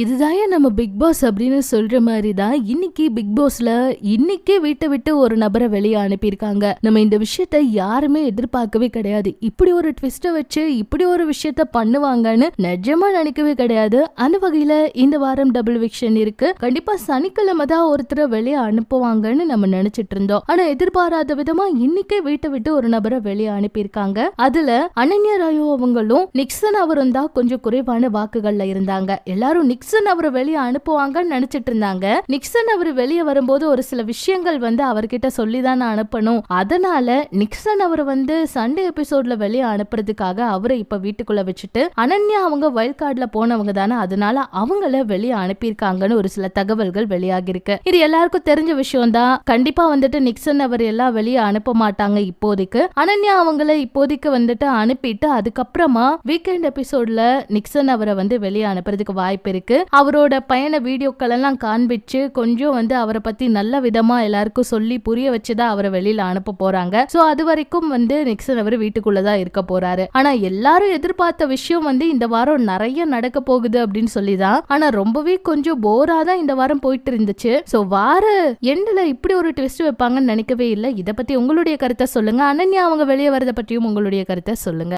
இதுதான் நம்ம big pass அப்படின்னு சொல்ற மாதிரி தான் இன்னைக்கு பிக் பாஸ்ல இன்னைக்கே வீட்டை விட்டு ஒரு நபரை வெளியே அனுப்பியிருக்காங்க. நம்ம இந்த விஷயத்த யாருமே எதிர்பார்க்கவே கிடையாது. இப்படி ஒரு ட்விஸ்ட வச்சு இப்படி ஒரு விஷயத்த பண்ணுவாங்கன்னு நிஜமா நினைக்கவே கிடையாது. அந்த வகையில இந்த வாரம் டபுள் விக்ஷன் இருக்கு. கண்டிப்பா சனிக்கிழமை தான் ஒருத்தரை வெளியே அனுப்புவாங்கன்னு நம்ம நினைச்சிட்டு இருந்தோம். ஆனா எதிர்பாராத விதமா இன்னைக்கே வீட்டை விட்டு ஒரு நபரை வெளியே அனுப்பியிருக்காங்க. அதுல அனன்யா ராயோ அவங்களும் நிக்சன் அவரும் தான் கொஞ்சம் குறைவான வாக்குகள்ல இருந்தாங்க. எல்லாரும் நிக்ஸ் நிக்சன் அவரை வெளியே அனுப்புவாங்கன்னு நினைச்சிட்டு இருந்தாங்க. நிக்சன் அவர் வெளியே வரும்போது ஒரு சில விஷயங்கள் வந்து அவர்கிட்ட சொல்லி தானே அனுப்பணும். அதனால நிக்சன் அவர் வந்து சண்டே எபிசோட்ல வெளியே அனுப்புறதுக்காக அவரை இப்ப வீட்டுக்குள்ள வச்சுட்டு அனன்யா அவங்க வைல்ட் கார்டுல போனவங்க தானே அதனால அவங்கள வெளியே அனுப்பியிருக்காங்கன்னு ஒரு சில தகவல்கள் வெளியாகி இருக்கு இது எல்லாருக்கும் தெரிஞ்ச விஷயம் தான் கண்டிப்பா வந்துட்டு நிக்சன் அவர் எல்லாம் வெளியே அனுப்ப மாட்டாங்க இப்போதைக்கு. அனன்யா அவங்கள இப்போதைக்கு வந்துட்டு அனுப்பிட்டு அதுக்கப்புறமா வீக்கெண்ட் எபிசோட்ல நிக்சன் அவரை வந்து வெளியே அனுப்புறதுக்கு வாய்ப்பு இருக்கு. அவரோட பயண வீடியோக்கள் எல்லாம் காண்பிச்சு கொஞ்சம் வந்து அவரை பத்தி நல்ல விதமா எல்லாருக்கும் சொல்லி புரிய வச்சுதான் அவரை வெளியில அனுப்ப போறாங்க. சோ அது வரைக்கும் வந்து நிக்சன் அவர் வீட்டுக்குள்ளதான் இருக்க போறாரு. ஆனா எல்லாரும் எதிர்பார்த்த விஷயம் வந்து இந்த வாரம் நிறைய நடக்க போகுது அப்படின்னு சொல்லிதான். ஆனா ரொம்பவே கொஞ்சம் போரா தான் இந்த வாரம் போயிட்டு இருந்துச்சு சோ வார எண்ட்ல இப்படி ஒரு ட்விஸ்ட் வைப்பாங்கன்னு நினைக்கவே இல்லை. இதை பத்தி உங்களுடைய கருத்தை சொல்லுங்க. அனன்யா அவங்க வெளியே வரதை பற்றியும் உங்களுடைய கருத்தை சொல்லுங்க.